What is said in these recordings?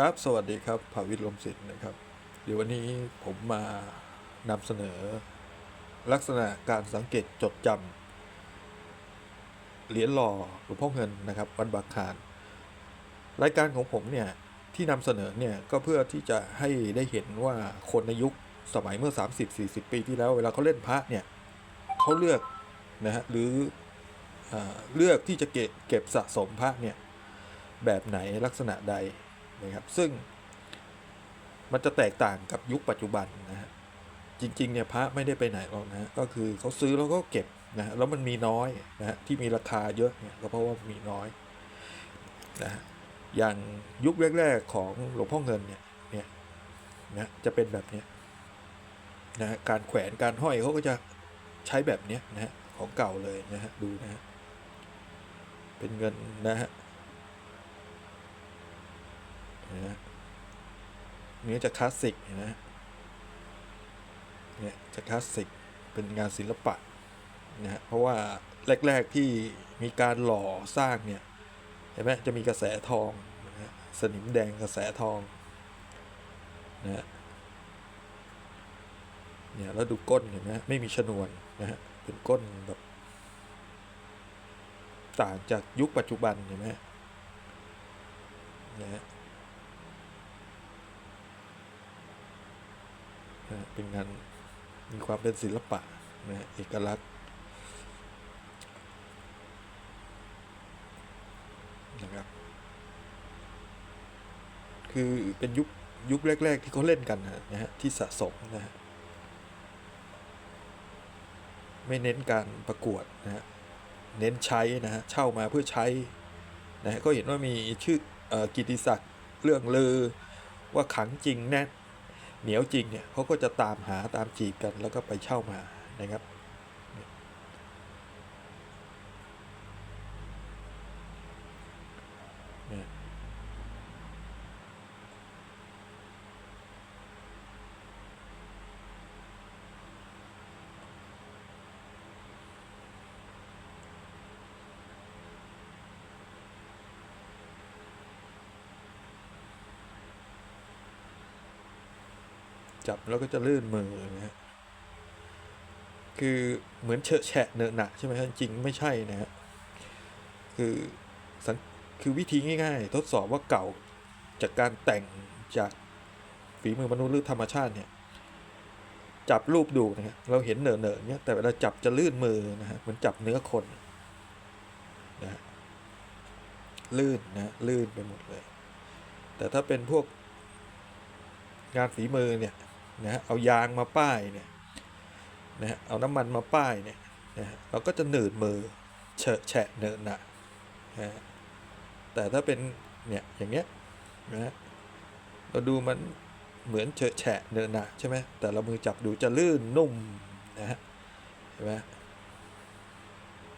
ครับ สวัสดีครับภาวิทย์ลมศิลป์นะครับ เดี๋ยววันนี้ผมมานำเสนอ ลักษณะการสังเกตจดจำเหรียญหล่อหลวงพ่อเงินนะครับวัดบางคารรายการของผมเนี่ย ที่นำเสนอเนี่ย ก็เพื่อที่จะให้ได้เห็นว่าคนในยุคสมัยเมื่อ 30-40 ปีที่แล้ว เวลาเขาเล่นพระเนี่ยเขาเลือกนะฮะหรืออเลือกที่จะเก็บเก็บสะสมพระเนี่ยแบบไหนลักษณะใด นะครับซึ่งมันจะแตกต่างกับยุคปัจจุบันนะฮะจริง ๆ เนี่ยพระไม่ได้ไปไหนหรอกนะก็คือเขาซื้อแล้วก็เก็บนะฮะแล้วมันมีน้อยนะฮะที่มีราคาเยอะเนี่ยก็เพราะว่ามีน้อยนะฮะอย่างยุคแรกๆของหลวงพ่อเงินเนี่ยเนี่ยนะจะเป็นแบบเนี้ยนะฮะการแขวนการห้อยเขาก็จะใช้แบบเนี้ยนะฮะของเก่าเลยนะฮะดูนะฮะเป็นเงินนะฮะ นะฮะเนื้จะคลาสสิกนะฮะเนี่ยจะคลาสสิกเป็นงานศิลปะนะฮะเพราะว่าแรก ๆที่มีการหล่อสร้างเนี่ยเห็นไหมจะมีกระแสทองนะฮะสนิมแดงกระแสทองนะฮะเนี่ยแล้วดูก้นเห็นไหมไม่มีชนวนนะฮะเป็นก้นแบบต่างจากยุคปัจจุบันเห็นไหมนะฮะ นะเป็นงานมีความเป็นศิลปะนะเอกลักษณ์นะครับคือเป็นยุคยุคแรก ๆ ที่เขาเล่นกันนะฮะที่สะสมนะฮะไม่เน้นการประกวดนะฮะเน้นใช้นะฮะเช่ามาเพื่อใช้นะฮะก็เห็นว่ามีชื่ออกิตติศักดิ์เรื่องลือว่าขังจริงแน่ เหนียวจริงเนี่ยเขาก็จะตามหาตามจีบกันแล้วก็ไปเช่ามานะครับ จับแล้วก็จะลื่นมือนะฮะคือเหมือนเฉอะแฉะเนอะหนะใช่ไหมครับจริงไม่ใช่นะฮะคือสังคือวิธีง่ายๆ ทดสอบว่าเก่าจากการแต่งจากฝีมือมนุษย์หรือธรรมชาติเนี่ยจับรูปดูนะฮะเราเห็นเหนอะเนอะเนี่ยแต่เวลาจับจะลื่นมือนะฮะเหมือนจับเนื้อคนนะฮะลื่นนะฮะลื่นไปหมดเลย แต่ถ้าเป็นพวกงานฝีมือเนี่ย นะฮะเอายางมาป้ายเนี่ยนะฮะเอาน้ำมันมาป้ายเนี่ยนะฮะเราก็จะหนืดมือเฉอะแฉะเนอะหนะนะฮะแต่ถ้าเป็นเนี่ยอย่างเงี้ยนะฮะเราดูมันเหมือนเฉอะแฉะเนอะหนะใช่ไหมแต่เรามือจับดูจะลื่นนุ่มนะฮะเห็นไหม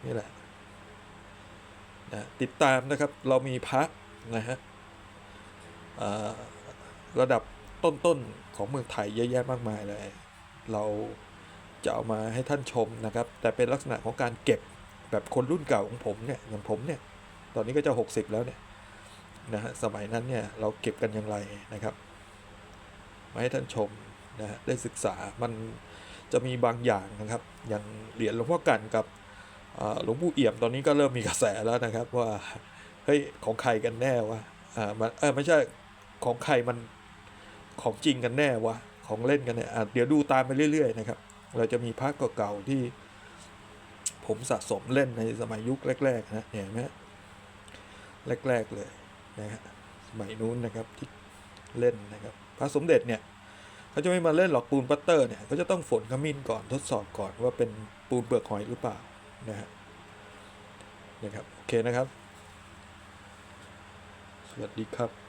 นี่แหละนะติดตามนะครับเรามีพระนะฮะอ่าระดับ ต้นๆของเมืองไทยเยอะแยะมากมายเลย เราจะเอามาให้ท่านชมนะครับ แต่เป็นลักษณะของการเก็บแบบคนรุ่นเก่าของผมเนี่ยอย่างผมเนี่ย ตอนนี้ก็จะ 60 แล้วเนี่ยนะฮะสมัยนั้นเนี่ยเราเก็บกันอย่างไรนะครับ มาให้ท่านชมนะฮะได้ศึกษามันจะมีบางอย่างนะครับ อย่างเหรียญหลวงพ่อกันกับหลวงปู่เอี่ยมตอนนี้ก็เริ่มมีกระแสแล้วนะครับว่าเฮ้ยของใครกันแน่วะอ่ามันเออไม่ใช่ของใครมัน ของจริงกันแน่วะของเล่นกันเนี่ยเดี๋ยวดูตามไปเรื่อย ๆ นะครับ เราจะมีพระเก่าๆที่ ผมสะสมเล่นในสมัยยุคแรก ๆ นะเนี่ยเห็นไหมแรก ๆ เลยนะฮะสมัยนู้นนะครับที่เล่นนะครับ พระสมเด็จเนี่ยเขาจะไม่มาเล่นหรอกปูนปัตเตอร์เนี่ยเขาจะต้องฝนขมิ้นก่อนทดสอบก่อนว่าเป็นปูนเปลือกหอยหรือเปล่านะฮะนะครับโอเคนะครับ สวัสดีครับ